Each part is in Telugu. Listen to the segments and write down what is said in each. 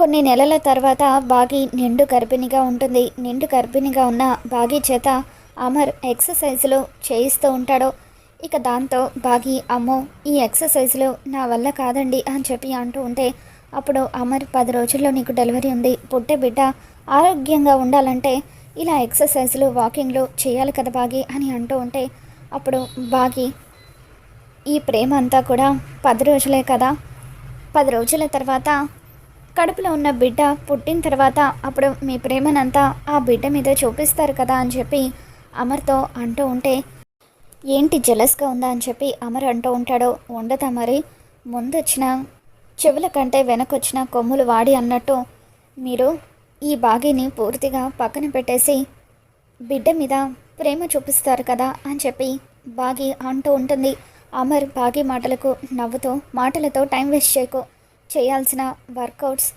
కొన్ని నెలల తర్వాత బాగి నిండు గర్భిణిగా ఉంటుంది. నిండు గర్భిణిగా ఉన్న బాగి చేత అమర్ ఎక్సర్సైజులు చేయిస్తూ ఉంటాడు. ఇక దాంతో బాగి అమ్మో ఈ ఎక్సర్సైజులు నా వల్ల కాదండి అని చెప్పి అంటూ ఉంటే అప్పుడు అమర్ పది రోజుల్లో నీకు డెలివరీ ఉంది. పుట్టే బిడ్డ ఆరోగ్యంగా ఉండాలంటే ఇలా ఎక్సర్సైజులు వాకింగ్లు చేయాలి కదా బాగి అని అంటూ ఉంటే అప్పుడు బాగి ఈ ప్రేమ అంతా కూడా పది రోజులే కదా. పది రోజుల తర్వాత కడుపులో ఉన్న బిడ్డ పుట్టిన తర్వాత అప్పుడు మీ ప్రేమనంతా ఆ బిడ్డ మీద చూపిస్తారు కదా అని చెప్పి అమర్తో అంటూ ఉంటే ఏంటి జలస్గా ఉందా? అని చెప్పి అమర్ అంటూ ఉంటాడో. ఉండదా మరి? ముందొచ్చిన చెవుల కంటే వెనకొచ్చిన కొమ్ములు వాడి అన్నట్టు మీరు ఈ బాగిని పూర్తిగా పక్కన పెట్టేసి బిడ్డ మీద ప్రేమ చూపిస్తారు కదా అని చెప్పి బాగి అంటూ ఉంటుంది. అమర్ బాగి మాటలకు నవ్వుతూ మాటలతో టైం వేస్ట్ చేయకు. చేయాల్సిన వర్కౌట్స్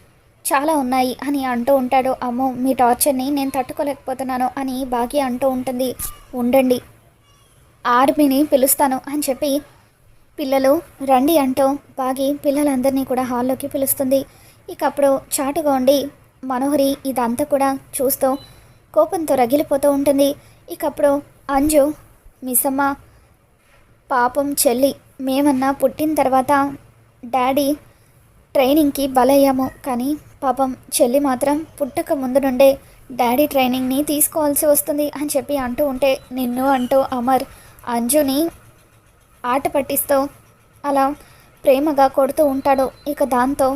చాలా ఉన్నాయి అని అంటూ ఉంటాడు. అమ్మో మీ టార్చర్ని నేను తట్టుకోలేకపోతున్నాను అని బాగి అంటూ ఉంటుంది. ఉండండి ఆర్మీని పిలుస్తాను అని చెప్పి పిల్లలు రండి అంటూ బాగి పిల్లలందరినీ కూడా హాల్లోకి పిలుస్తుంది. ఇక అప్పుడు చాటుగా ఉండి మనోహరి ఇదంతా కూడా చూస్తూ కోపంతో రగిలిపోతూ ఉంటుంది. ఇక అప్పుడు అంజు మిసమ్మ పాపం చెల్లి మేమన్నా పుట్టిన తర్వాత డాడీ ట్రైనింగ్కి బలయ్యాము. కానీ పాపం చెల్లి మాత్రం పుట్టక ముందు నుండే డాడీ ట్రైనింగ్ని తీసుకోవాల్సి వస్తుంది అని చెప్పి అంటూ ఉంటే నిన్ను అంటూ అమర్ అంజుని ఆట పట్టిస్తూ అలా ప్రేమగా కొడుతూ ఉంటాడు. ఇక దాంతో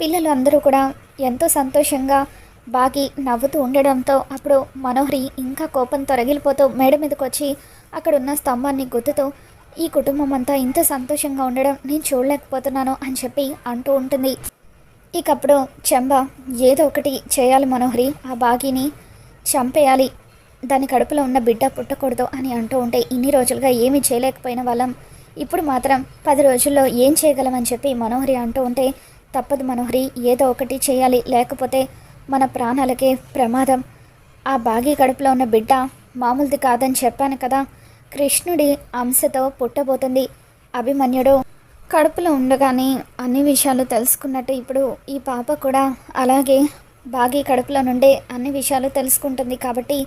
పిల్లలు అందరూ కూడా ఎంతో సంతోషంగా బాగి నవ్వుతూ ఉండడంతో అప్పుడు మనోహరి ఇంకా కోపంతో రగిలిపోతూ మేడ మీదకి వచ్చి అక్కడ ఉన్న స్తంభాన్ని గుద్దుతూ ఈ కుటుంబం అంతా ఇంత సంతోషంగా ఉండడం నేను చూడలేకపోతున్నాను అని చెప్పి అంటూ ఉంటుంది. ఇకప్పుడు చెంబ ఏదో ఒకటి చేయాలి మనోహరి ఆ బాగిని చంపేయాలి. దాని కడుపులో ఉన్న బిడ్డ పుట్టకూడదు అని అంటూ ఉంటే ఇన్ని రోజులుగా ఏమీ చేయలేకపోయిన వాళ్ళం. ఇప్పుడు మాత్రం పది రోజుల్లో ఏం చేయగలమని చెప్పి మనోహరి అంటూ ఉంటే తప్పదు మనోహరి ఏదో ఒకటి చేయాలి. లేకపోతే మన ప్రాణాలకే ప్రమాదం. ఆ బాగి కడుపులో ఉన్న బిడ్డ మామూలుది కాదని చెప్పాను కదా. కృష్ణుడి అంశతో పుట్టబోతుంది. అభిమన్యుడు కడుపులో ఉండగానే అన్ని విషయాలు తెలుసుకున్నట్టు ఇప్పుడు ఈ పాప కూడా అలాగే బాగి కడుపులో నుండే అన్ని విషయాలు తెలుసుకుంటుంది కాబట్టి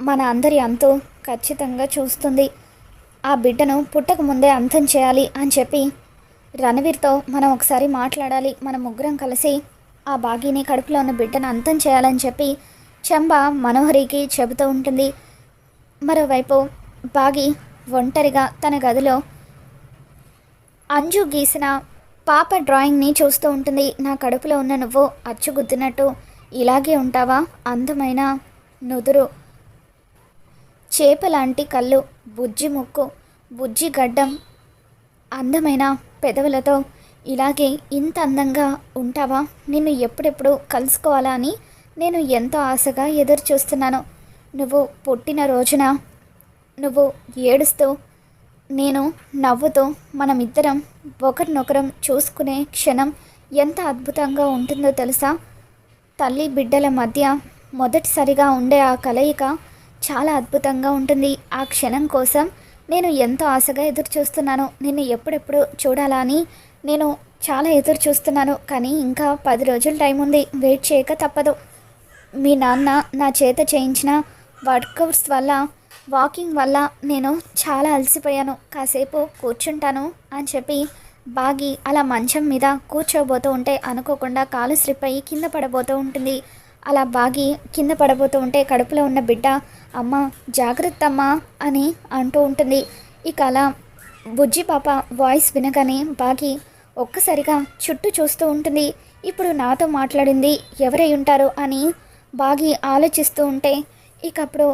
మన అందరి అంతు ఖచ్చితంగా చూస్తుంది. ఆ బిడ్డను పుట్టక ముందే అంతం చేయాలి అని చెప్పి రణవీర్తో మనం ఒకసారి మాట్లాడాలి. మన ముగ్గురం కలిసి ఆ బాగిని కడుపులో ఉన్న బిడ్డను అంతం చేయాలని చెప్పి చెంబ మనోహరికి చెబుతూ ఉంటుంది. మరోవైపు బాగి ఒంటరిగా తన గదిలో అంజు గీసిన పాప డ్రాయింగ్ని చూస్తూ ఉంటుంది. నా కడుపులో ఉన్న నువ్వు అచ్చుగుద్దినట్టు ఇలాగే ఉంటావా? అందమైన నుదురు చేపలాంటి కళ్ళు బుజ్జి ముక్కు బుజ్జి గడ్డం అందమైన పెదవులతో ఇలాగే ఇంత అందంగా ఉంటావా? నిన్ను ఎప్పుడెప్పుడు కలుసుకోవాలా అని నేను ఎంతో ఆశగా ఎదురు చూస్తున్నాను నువ్వు పుట్టిన రోజున నువ్వు ఏడుస్తూ నేను నవ్వుతూ మనమిద్దరం ఒకరినొకరం చూసుకునే క్షణం ఎంత అద్భుతంగా ఉంటుందో తెలుసా? తల్లి బిడ్డల మధ్య మొదటిసారిగా ఉండే ఆ కలయిక చాలా అద్భుతంగా ఉంటుంది. ఆ క్షణం కోసం నేను ఎంతో ఆశగా ఎదురు చూస్తున్నాను నిన్ను ఎప్పుడెప్పుడు చూడాలా అని నేను చాలా ఎదురు చూస్తున్నాను కానీ ఇంకా పది రోజుల టైం ఉంది. వెయిట్ చేయక తప్పదు. మీ నాన్న నా చేత చేయించిన వర్కౌట్స్ వల్ల వాకింగ్ వల్ల నేను చాలా అలసిపోయాను. కాసేపు కూర్చుంటాను అని చెప్పి బాగి అలా మంచం మీద కూర్చోబోతూ ఉంటే అనుకోకుండా కాలు స్లిప్ అయ్యి కింద పడబోతూ ఉంటుంది. అలా బాగి కింద పడబోతూ ఉంటే కడుపులో ఉన్న బిడ్డ అమ్మ జాగ్రత్త అమ్మా అని అంటూ ఉంటుంది. ఇక అలా బుజ్జి పాప వాయిస్ వినగానే బాగి ఒక్కసారిగా చుట్టూ చూస్తూ ఉంటుంది. ఇప్పుడు నాతో మాట్లాడింది ఎవరై ఉంటారు? అని బాగి ఆలోచిస్తూ ఉంటే ఇకప్పుడు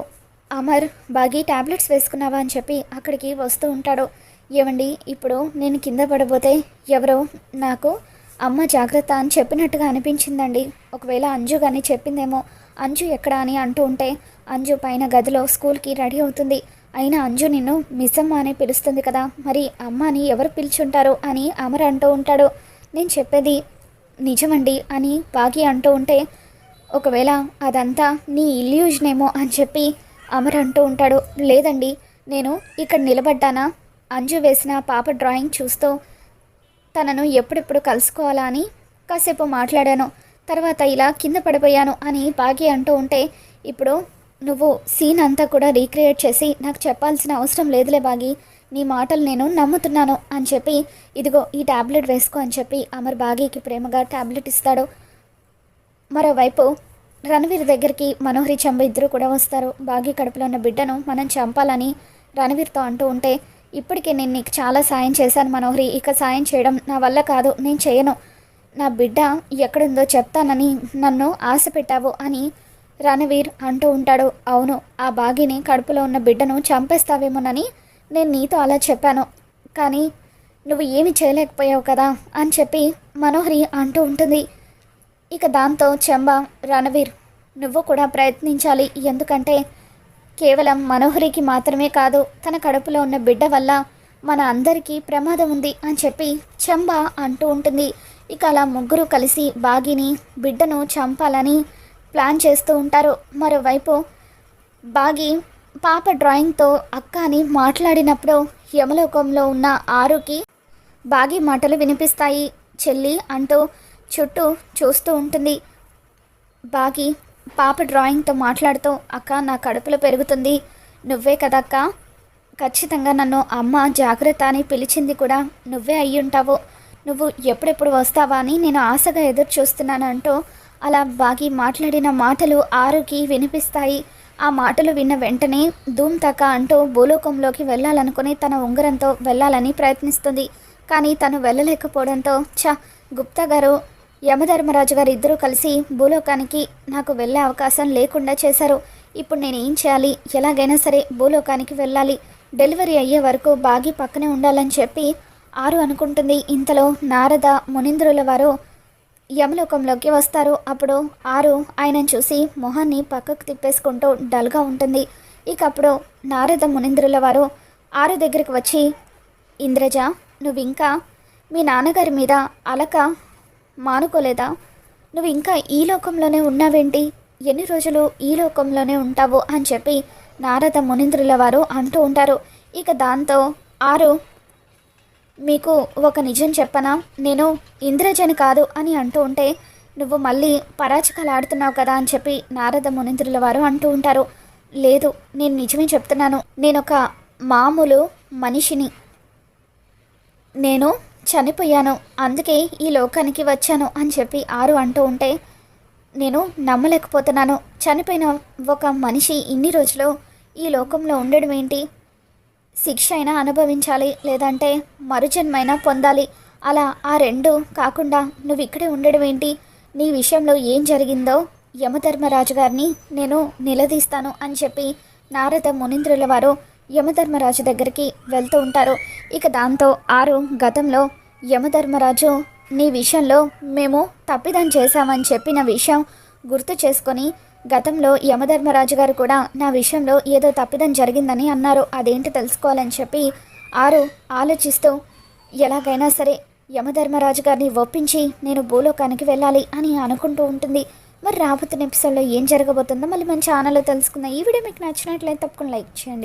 అమర్ బాగి టాబ్లెట్స్ వేసుకున్నావా అని చెప్పి అక్కడికి వస్తూ ఉంటాడు. ఏమండి ఇప్పుడు నేను కింద పడబోతే ఎవరో నాకు అమ్మ జాగ్రత్త అని చెప్పినట్టుగా అనిపించిందండి. ఒకవేళ అంజు కానీ చెప్పిందేమో అంజు ఎక్కడ అని అంటూ ఉంటే అంజు పైన గదిలో స్కూల్కి రెడీ అవుతుంది. అయినా అంజు నిన్ను మిస్సమ్మ అని పిలుస్తుంది కదా మరి అమ్మ అని ఎవరు పిలుచుంటారు అని అమర్ అంటూ ఉంటాడు. నేను చెప్పేది నిజమండి అని బాగి అంటూ ఉంటే ఒకవేళ అదంతా నీ ఇల్యూజనేమో అని చెప్పి అమర్ అంటూ ఉంటాడు లేదండి నేను ఇక్కడ నిలబడ్డానా? అంజు వేసిన పాప డ్రాయింగ్ చూస్తూ తనను ఎప్పుడెప్పుడు కలుసుకోవాలా అని కాసేపు మాట్లాడాను. తర్వాత ఇలా కింద పడిపోయాను అని బాగి అంటూ ఉంటే ఇప్పుడు నువ్వు సీన్ అంతా కూడా రీక్రియేట్ చేసి నాకు చెప్పాల్సిన అవసరం లేదులే బాగి నీ మాటలు నేను నమ్ముతున్నాను అని చెప్పి ఇదిగో ఈ టాబ్లెట్ వేసుకో అని చెప్పి అమర్ బాగీకి ప్రేమగా టాబ్లెట్ ఇస్తాడు. మరోవైపు రణవీర్ దగ్గరికి మనోహరి చంబ ఇద్దరు కూడా వస్తారు. బాగి కడుపులో ఉన్న బిడ్డను మనం చంపాలని రణవీర్తో అంటూ ఉంటే ఇప్పటికే నేను నీకు చాలా సాయం చేశాను మనోహరి. ఇక సాయం చేయడం నా వల్ల కాదు నేను చేయను. నా బిడ్డ ఎక్కడుందో చెప్తానని నన్ను ఆశ పెట్టావు అని రణవీర్ అంటూ ఉంటాడు. అవును ఆ బాగిని కడుపులో ఉన్న బిడ్డను చంపేస్తావేమోనని నేను నీతో అలా చెప్పాను. కానీ నువ్వు ఏమి చేయలేకపోయావు కదా అని చెప్పి మనోహరి అంటూ ఉంటుంది. ఇక దాంతో చెంబ రణవీర్ నువ్వు కూడా ప్రయత్నించాలి. ఎందుకంటే కేవలం మనోహరికి మాత్రమే కాదు తన కడుపులో ఉన్న బిడ్డ వల్ల మన అందరికీ ప్రమాదం ఉంది అని చెప్పి చెంబ అంటూ ఉంటుంది. ఇక అలా ముగ్గురు కలిసి బాగిని బిడ్డను చంపాలని ప్లాన్ చేస్తూ ఉంటారు. మరోవైపు బాగి పాప డ్రాయింగ్తో అక్క అని మాట్లాడినప్పుడు యమలోకంలో ఉన్న ఆరుకి బాగి మాటలు వినిపిస్తాయి. చెల్లి అంటూ చుట్టూ చూస్తూ ఉంటుంది. బాగి పాప డ్రాయింగ్తో మాట్లాడుతూ అక్క నా కడుపులో పెరుగుతుంది. నువ్వే కదక్క ఖచ్చితంగా నన్ను అమ్మ జాగ్రత్త అని పిలిచింది కూడా నువ్వే అయ్యి ఉంటావు. నువ్వు ఎప్పుడెప్పుడు వస్తావా అని నేను ఆశగా ఎదురు చూస్తున్నాను అంటూ అలా బాగి మాట్లాడిన మాటలు ఆరుకి వినిపిస్తాయి. ఆ మాటలు విన్న వెంటనే ధూమ్ తక అంటూ భూలోకంలోకి వెళ్ళాలనుకుని తన ఉంగరంతో వెళ్ళాలని ప్రయత్నిస్తుంది. కానీ తను వెళ్ళలేకపోవడంతో చ గుప్తా గారు యమధర్మరాజు గారు ఇద్దరూ కలిసి భూలోకానికి నాకు వెళ్ళే అవకాశం లేకుండా చేశారు. ఇప్పుడు నేను ఏం చేయాలి? ఎలాగైనా సరే భూలోకానికి వెళ్ళాలి. డెలివరీ అయ్యే వరకు బాగి పక్కనే ఉండాలని చెప్పి ఆరు అనుకుంటుంది. ఇంతలో నారద మునీంద్రుల వారు యమలోకంలోకి వస్తారు. అప్పుడు ఆరు ఆయనను చూసి మొహాన్ని పక్కకు తిప్పేసుకుంటూ డల్గా ఉంటుంది. ఇక అప్పుడు నారద మునీంద్రుల వారు ఆరు దగ్గరికి వచ్చి ఇంద్రజ నువ్వు ఇంకా మీ నాన్నగారి మీద అలక మానుకోలేదా? నువ్వు ఇంకా ఈ లోకంలోనే ఉన్నావేంటి? ఎన్ని రోజులు ఈ లోకంలోనే ఉంటావు అని చెప్పి నారద మునీంద్రుల వారు అంటూ ఉంటారు. ఇక దాంతో ఆరు మీకు ఒక నిజం చెప్పనా? నేను ఇంద్రజని కాదు అని అంటూ ఉంటే నువ్వు మళ్ళీ పరాచకాలు ఆడుతున్నావు కదా అని చెప్పి నారద మునీంద్రుల వారు అంటూ ఉంటారు. లేదు నేను నిజమే చెప్తున్నాను. నేను ఒక మామూలు మనిషిని. నేను చనిపోయాను. అందుకే ఈ లోకానికి వచ్చాను అని చెప్పి ఆరు అంటూ ఉంటే నేను నమ్మలేకపోతున్నాను. చనిపోయిన ఒక మనిషి ఇన్ని రోజులు ఈ లోకంలో ఉండడం ఏంటి? శిక్ష అయినా అనుభవించాలి లేదంటే మరుజన్మైనా పొందాలి. అలా ఆ రెండు కాకుండా నువ్వు ఇక్కడే ఉండడం ఏంటి? నీ విషయంలో ఏం జరిగిందో యమధర్మరాజు గారిని నేను నిలదీస్తాను అని చెప్పి నారద మునీంద్రుల వారు యమధర్మరాజు దగ్గరికి వెళ్తూ ఉంటారు. ఇక దాంతో ఆరు గతంలో యమధర్మరాజు నీ విషయంలో మేము తప్పిదం చేశామని చెప్పిన విషయం గుర్తు చేసుకొని గతంలో యమధర్మరాజు గారు కూడా నా విషయంలో ఏదో తప్పిదం జరిగిందని అన్నారు. అదేంటి తెలుసుకోవాలని చెప్పి ఆరు ఆలోచిస్తూ ఎలాగైనా సరే యమధర్మరాజు గారిని ఒప్పించి నేను భూలోకానికి వెళ్ళాలి అని అనుకుంటూ ఉంటుంది. మరి రాబోతున్న ఎపిసోడ్లో ఏం జరగబోతుందో మళ్ళీ మన ఛానల్లో తెలుసుకుందాం. ఈ వీడియో మీకు నచ్చినట్లయితే తప్పకుండా లైక్ చేయండి.